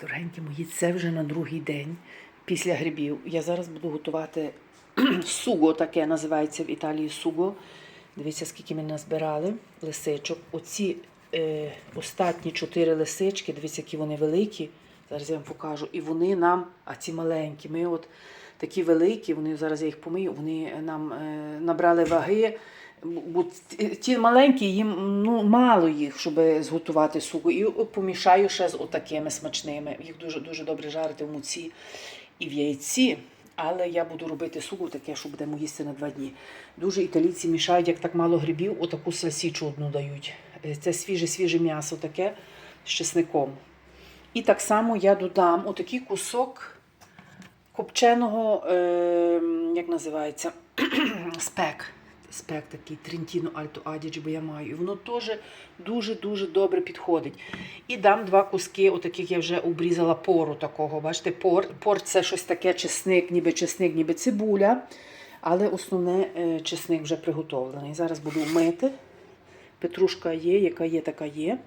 дорогенькі мої, це вже на другий день після грибів. Я зараз буду готувати суго, таке називається в Італії суго. Дивіться, скільки ми назбирали лисичок. Оці е, останні чотири лисички, дивіться, які вони великі. Зараз я вам покажу. І вони нам, а ці маленькі, ми от такі великі, вони зараз я їх помию, вони нам е, набрали ваги. Бо ті- маленькі, їм ну, мало їх, щоб зготувати сугу. І помішаю ще з отакими смачними. Їх дуже дуже добре жарити в муці і в яйці. Але я буду робити сугу таке, що будемо їсти на два дні. Дуже італійці мішають, як так мало грибів, отаку сальсічу одну дають. Е, Це свіже свіже м'ясо таке з чесником. І так само я додам отакий кусок копченого, е, як називається, спек. Спек такий Трентіно Альто Адідж, бо я маю. І воно теж дуже-дуже добре підходить. І дам два куски, отаких я вже обрізала пору такого. Бачите, пор, пор це щось таке чесник, ніби чесник, ніби цибуля. Але основне е, чесник вже приготовлений. Зараз буду мити. Петрушка є, яка є, така є.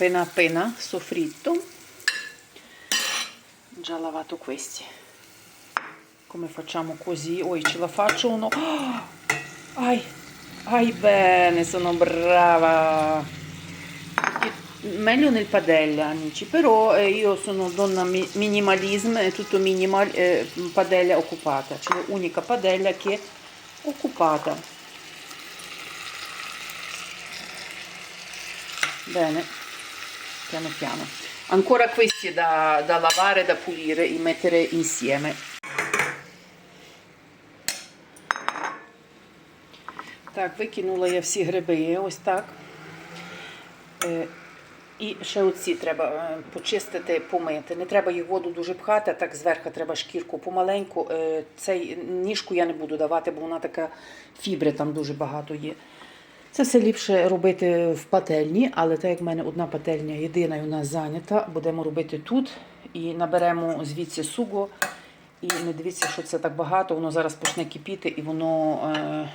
Appena appena soffritto. Già lavato questi. Come facciamo così? Oi ce la faccio uno. Ah! ai ai bene sono brava. Meglio nel padella amici però eh, io sono donna mi- minimalism è tutto minimal eh, padella occupata. C'è l'unica padella che è occupata. Bene piano piano. Ancora questi da, da lavare, da pulire e mettere insieme. Так, викинула я всі гриби, ось так. Е, І ще оці треба е, почистити, помити. Не треба їх воду дуже пхати, а так зверху треба шкірку помаленьку. Е, Цей ніжку я не буду давати, бо вона така фібри там дуже багато є. Це все ліпше робити в пательні, але так як в мене одна пательня єдина і нас зайнята, будемо робити тут і наберемо звідси суго. І не дивіться, що це так багато, воно зараз почне кипіти і воно, е,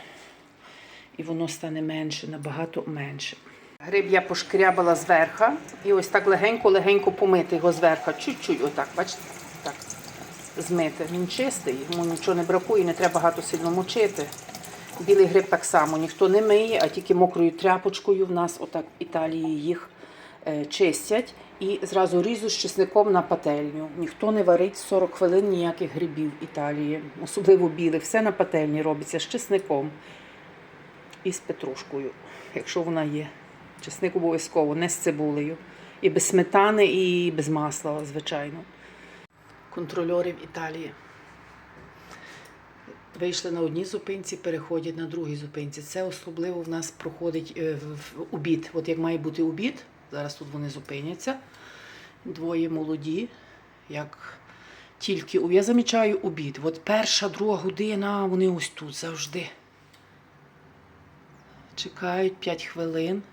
і воно стане менше, набагато менше. Гриб я пошкрябала зверху і ось так легенько-легенько помити його зверху. Чуть-чуть, отак, бачите, так, змити. Він чистий, йому нічого не бракує, не треба багато сильно мочити. Білий гриб так само ніхто не миє, а тільки мокрою тряпочкою в нас отак в Італії їх е, чистять і зразу різу з чесником на пательню. Ніхто не варить 40 хвилин ніяких грибів Італії, особливо білих. Все на пательні робиться з чесником і з петрушкою, якщо вона є. Чесник обов'язково, не з цибулею. І без сметани, і без масла, звичайно. Контрольори в Італії. Вийшли на одній зупинці, переходять на другій зупинці. Це особливо в нас проходить е, в в обід. От як має бути обід, зараз тут вони зупиняться. Двоє молоді, як тільки я замічаю обід. От перша, друга година, вони ось тут завжди. Чекають 5 хвилин.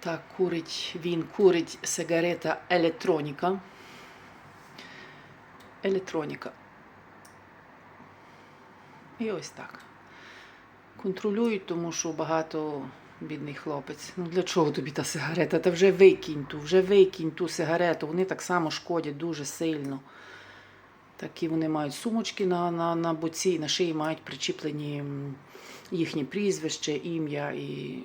Так, курить він, курить сигарета електроніка. Електроніка. І ось так. Контролюють, тому що багато бідний хлопець. Ну для чого тобі та сигарета? Та вже викинь ту, вже викинь ту сигарету. Вони так само шкодять дуже сильно. Такі вони мають сумочки на, на, на боці, на шиї мають причіплені їхні прізвище, ім'я і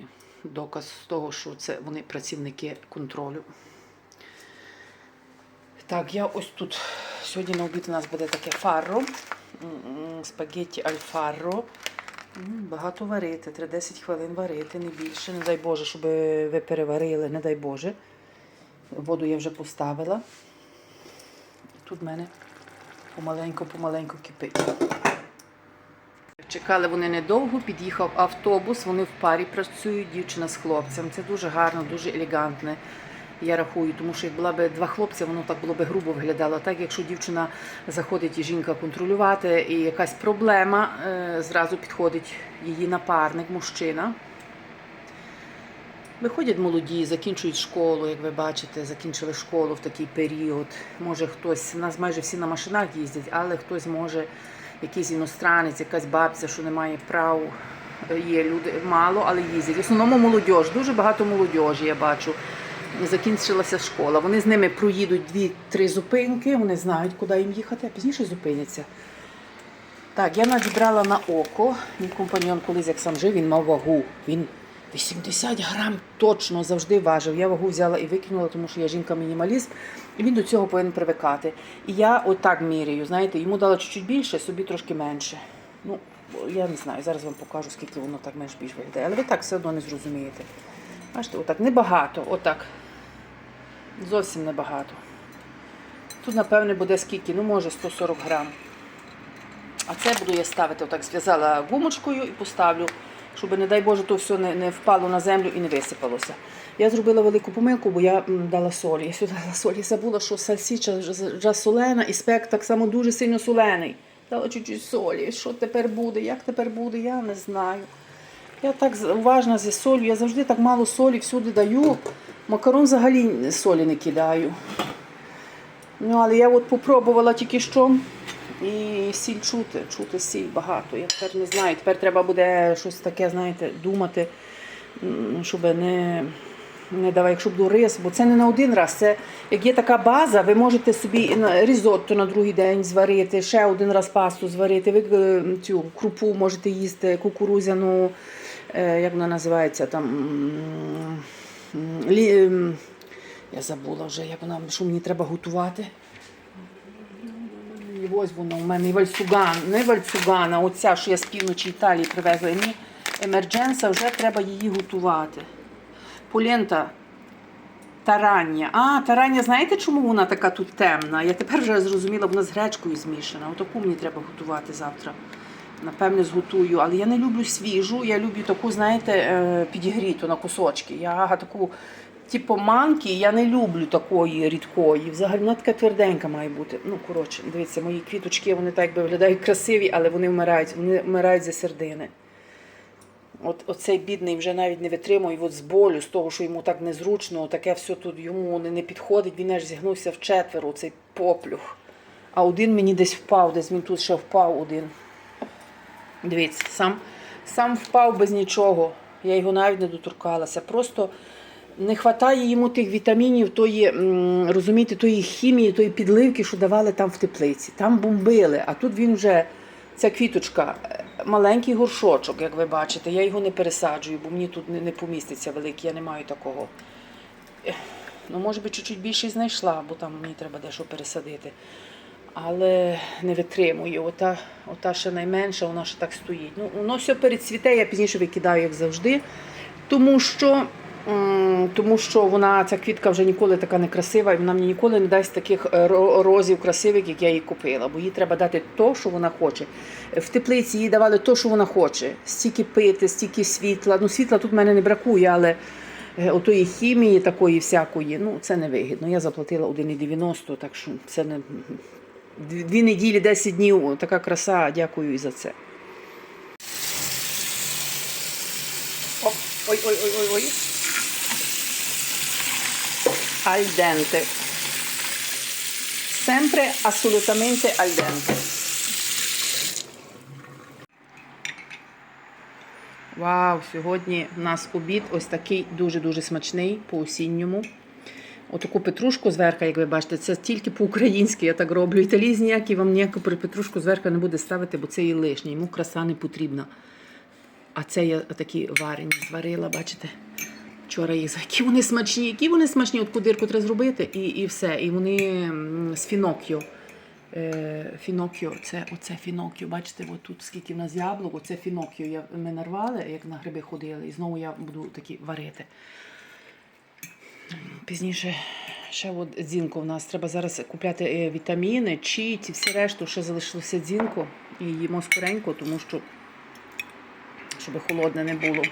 доказ того, що це вони працівники контролю. Так, я ось тут. Сьогодні на обід у нас буде таке фарро. Спагетті альфарро. Багато варити, треба 10 хвилин варити, не більше. Не дай Боже, щоб ви переварили, не дай Боже. Воду я вже поставила. Тут в мене помаленьку-помаленьку кипить. Чекали вони недовго, під'їхав автобус, вони в парі працюють, дівчина з хлопцем. Це дуже гарно, дуже елегантне. Я рахую, тому що як була б два хлопці, воно так було б грубо виглядало. Так, якщо дівчина заходить і жінка контролювати, і якась проблема, е, зразу підходить її напарник, мужчина. Виходять молоді, закінчують школу, як ви бачите, закінчили школу в такий період. Може хтось, у нас майже всі на машинах їздять, але хтось може, якийсь іностранець, якась бабця, що не має прав. Є люди мало, але їздять. В основному молодь, дуже багато молодіжі я бачу. Закінчилася школа. Вони з ними проїдуть дві-три зупинки, вони знають, куди їм їхати, а пізніше зупиняться. Так, я навіть брала на око. Мій компаньон колись як сам жив, він мав вагу. Він 80 грам точно завжди важив. Я вагу взяла і викинула, тому що я жінка-мінімаліст, і він до цього повинен привикати. І я отак міряю. Знаєте, йому дала чуть-чуть більше, собі трошки менше. Ну, я не знаю, зараз вам покажу, скільки воно так менш більш виглядає. Але ви так все одно не зрозумієте. Бачите, отак небагато, отак. Зовсім небагато. Тут, напевне, буде скільки, ну може 140 грам. А це буду я ставити, отак зв'язала гумочкою і поставлю, щоб, не дай Боже, то все не, не впало на землю і не висипалося. Я зробила велику помилку, бо я дала солі. Я сюди дала солі. Забула, що сальсіча вже солена і спек так само дуже сильно солений. Дала чуть-чуть солі. Що тепер буде? Як тепер буде, я не знаю. Я так уважна зі солью, я завжди так мало солі всюди даю. Макарон взагалі солі не кидаю. Ну, але я от попробувала тільки що. І сіль чути, чути сіль багато. Я тепер не знаю. Тепер треба буде щось таке, знаєте, думати, щоб не, не давай, якщо буду рис, бо це не на один раз. Це як є така база, ви можете собі різотто на другий день зварити, ще один раз пасту зварити. Ви е, цю крупу можете їсти, кукурузяну, е, як вона називається там. лі- я забула вже, як вона, що мені треба готувати. Ось воно у мене і вальсуган, не вальсуган, а оця, що я з півночі Італії привезла. Емердженса вже треба її готувати. Полента тарання. А, тарання, знаєте, чому вона така тут темна? Я тепер вже зрозуміла, вона з гречкою змішана. Отаку мені треба готувати завтра. Напевне, зготую, але я не люблю свіжу, я люблю таку, знаєте, е, підігріту на кусочки. Я таку, типу манки, я не люблю такої рідкої. Взагалі вона така тверденька має бути. Ну, коротше, дивіться, мої квіточки, вони так виглядають красиві, але вони вмирають, вони вмирають за сердини. От оцей бідний вже навіть не витримує от з болю, з того, що йому так незручно, таке все тут йому не, підходить. Він аж зігнувся в четверо, цей поплюх. А один мені десь впав, десь він тут ще впав один. Дивіться, сам, сам впав без нічого. Я його навіть не доторкалася. Просто не вистачає йому тих вітамінів, тої, розумієте, тої хімії, тої підливки, що давали там в теплиці. Там бомбили, а тут він вже, ця квіточка, е, маленький горшочок, як ви бачите. Я його не пересаджую, бо мені тут не, поміститься великий, я не маю такого. Ну, може би, чуть-чуть більше знайшла, бо там мені треба дещо пересадити. Але не витримую. Ота, ота ще найменша, вона ще так стоїть. Ну, воно все перецвіте, я пізніше викидаю, як завжди. Тому що, тому що вона, ця квітка вже ніколи така не красива, і вона мені ніколи не дасть таких е, розів красивих, як я їй купила. Бо їй треба дати то, що вона хоче. В теплиці їй давали то, що вона хоче. Стільки пити, стільки світла. Ну, світла тут в мене не бракує, але е, отої хімії такої всякої, ну це не вигідно. Я заплатила 1,90, так що це не дві неділі, 10 днів. Така краса, дякую і за це. Оп, ой, ой, ой, ой, ой. Al dente. Sempre assolutamente al dente. Вау, сьогодні у нас обід ось такий дуже-дуже смачний по осінньому. Отаку петрушку зверху, як ви бачите, це тільки по-українськи я так роблю. Італійсь ніякий вам ніяку петрушку зверху не буде ставити, бо це є лишнє, йому краса не потрібна. А це я такі варені зварила, бачите? Вчора їх які вони смачні, які вони смачні, от кудирку треба зробити, і, і все. І вони з фінокіо. Е, фінокіо, це оце фінокіо. Бачите, от тут скільки в нас яблук, оце фінокіо. Я, ми нарвали, як на гриби ходили, і знову я буду такі варити. Пізніше ще от дзінко в нас. Треба зараз купляти е, вітаміни, чіті, всі решту, ще залишилося дзінко. І їмо скоренько, тому що щоб холодне не було.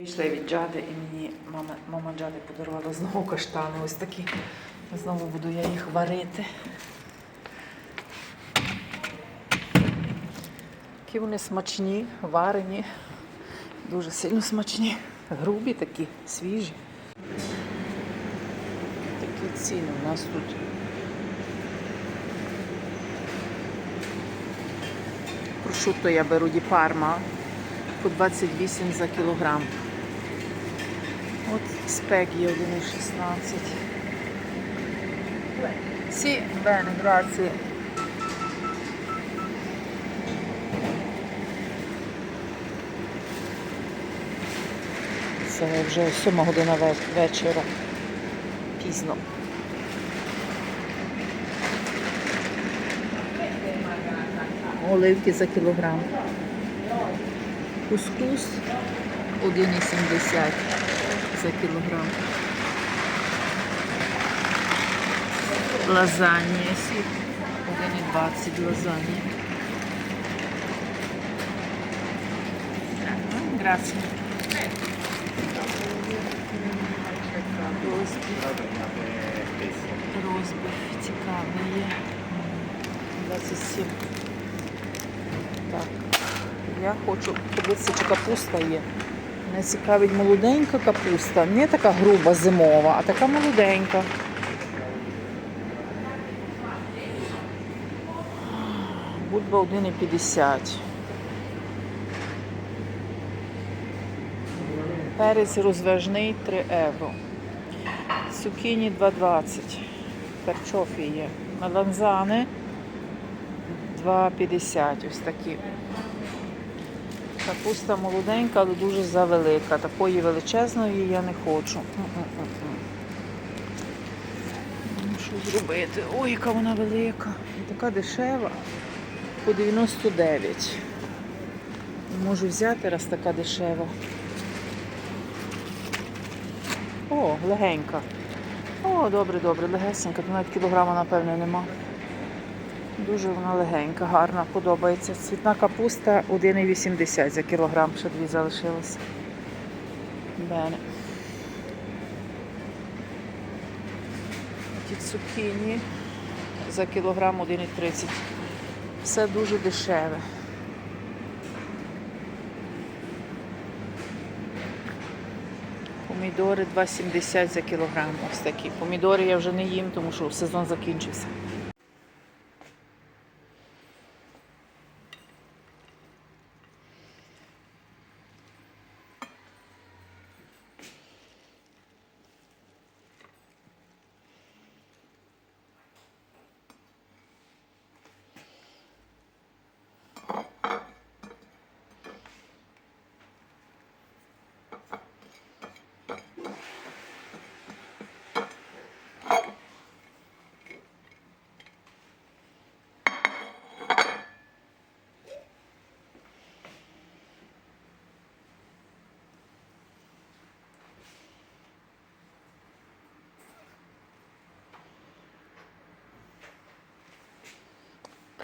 Вийшла від Джади і мені мама, мама Джади подарувала знову каштани. Ось такі. Знову буду я їх варити. Які вони смачні, варені. Дуже сильно смачні. Грубі такі, свіжі. Такі ціни у нас тут. Прошутто я беру ді парма по 28 за кілограм. От спек є 1,16. Сі, бене, граzie. Це вже 7 година вечора. Пізно. Оливки за кілограм. Кускус 1,70 за кілограм. Лазанья сі 1,20 лазанья. Grazie. Розбіг. Розбіг цікавий є. 27. Так. Я хочу подивитися, чи капуста є. Мене цікавить молоденька капуста. Не така груба зимова, а така молоденька. Бульба 1,50. Перець розважний 3 євро. Цукіні 2,20. Карчофі є. Меланзани 2,50. Ось такі. Капуста молоденька, але дуже завелика. Такої величезної я не хочу. Ну, Що зробити? Ой, яка вона велика. Така дешева. По 99. Можу взяти, раз така дешева. О, легенька. О, добре, добре, легесенька. Навіть кілограма, напевно, нема. Дуже вона легенька, гарна, подобається. Цвітна капуста 1,80 за кілограм, ще дві залишилось. Бене. Ті цукіні за кілограм 1,30. Все дуже дешеве. Помідори 2,70 за кілограм. Ось такі. Помідори я вже не їм, тому що сезон закінчився.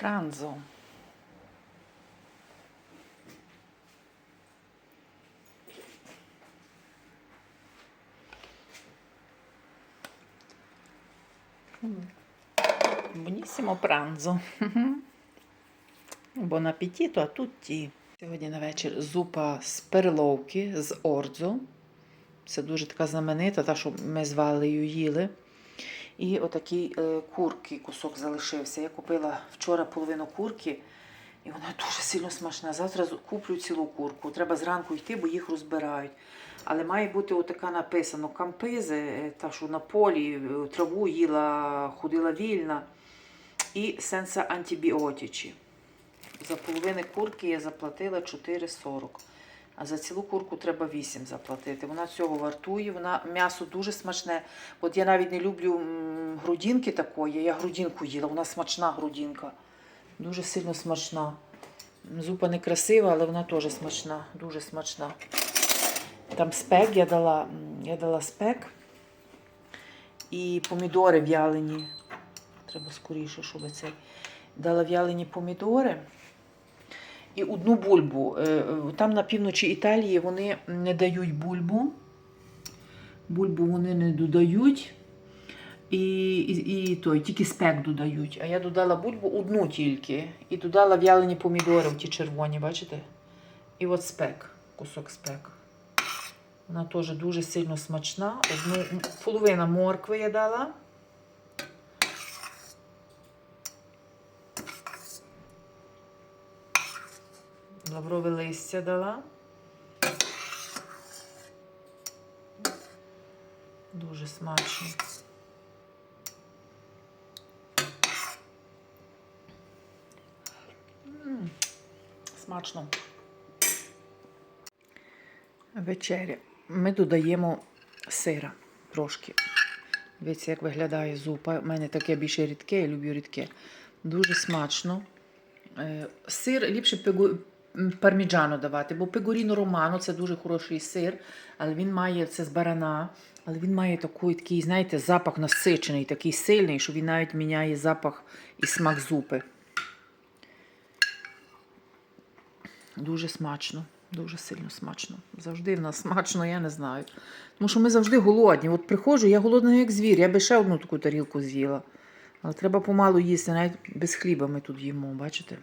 Pranzo. Buonissimo pranzo. Buon appetito a tutti. Сьогодні на вечір зупа з перловки з ордзо. Це дуже така знаменита, та, що ми з Валею їли. І отакий е, курки кусок залишився. Я купила вчора половину курки, і вона дуже сильно смачна. Завтра куплю цілу курку. Треба зранку йти, бо їх розбирають. Але має бути отака написано кампизи, е, та що на полі е, траву їла, ходила вільна. І сенса антибіотичі. За половини курки я заплатила 4,40. А за цілу курку треба 8 заплатити. Вона цього вартує, вона м'ясо дуже смачне. От я навіть не люблю грудинки такої. Я грудинку їла, вона смачна грудинка. Дуже сильно смачна. Зупа не красива, але вона теж смачна, дуже смачна. Там спек я дала, я дала спек і помідори в'ялені. Треба скоріше, щоб цей. Дала в'ялені помідори і одну бульбу. Е, Там на півночі Італії вони не дають бульбу. Бульбу вони не додають. І, і, і той, тільки спек додають. А я додала бульбу одну тільки. І додала в'ялені помідори, ті червоні, бачите? І от спек. кусок спек. Вона теж дуже сильно смачна. Одну половина моркви я дала. Лаврове листя дала. Дуже смачно. Смачно. Вечеря. Ми додаємо сира трошки. Дивіться, як виглядає зупа. У мене таке більше рідке, я люблю рідке. Дуже смачно. Е, Сир ліпше парміджано давати, бо пегоріно романо це дуже хороший сир, але він має це з барана, але він має такий, такий, знаєте, запах насичений, такий сильний, що він навіть міняє запах і смак зупи. Дуже смачно, дуже сильно смачно. Завжди в нас смачно, я не знаю. Тому що ми завжди голодні. От приходжу, я голодна як звір, я би ще одну таку тарілку з'їла. Але треба помалу їсти, навіть без хліба ми тут їмо, бачите?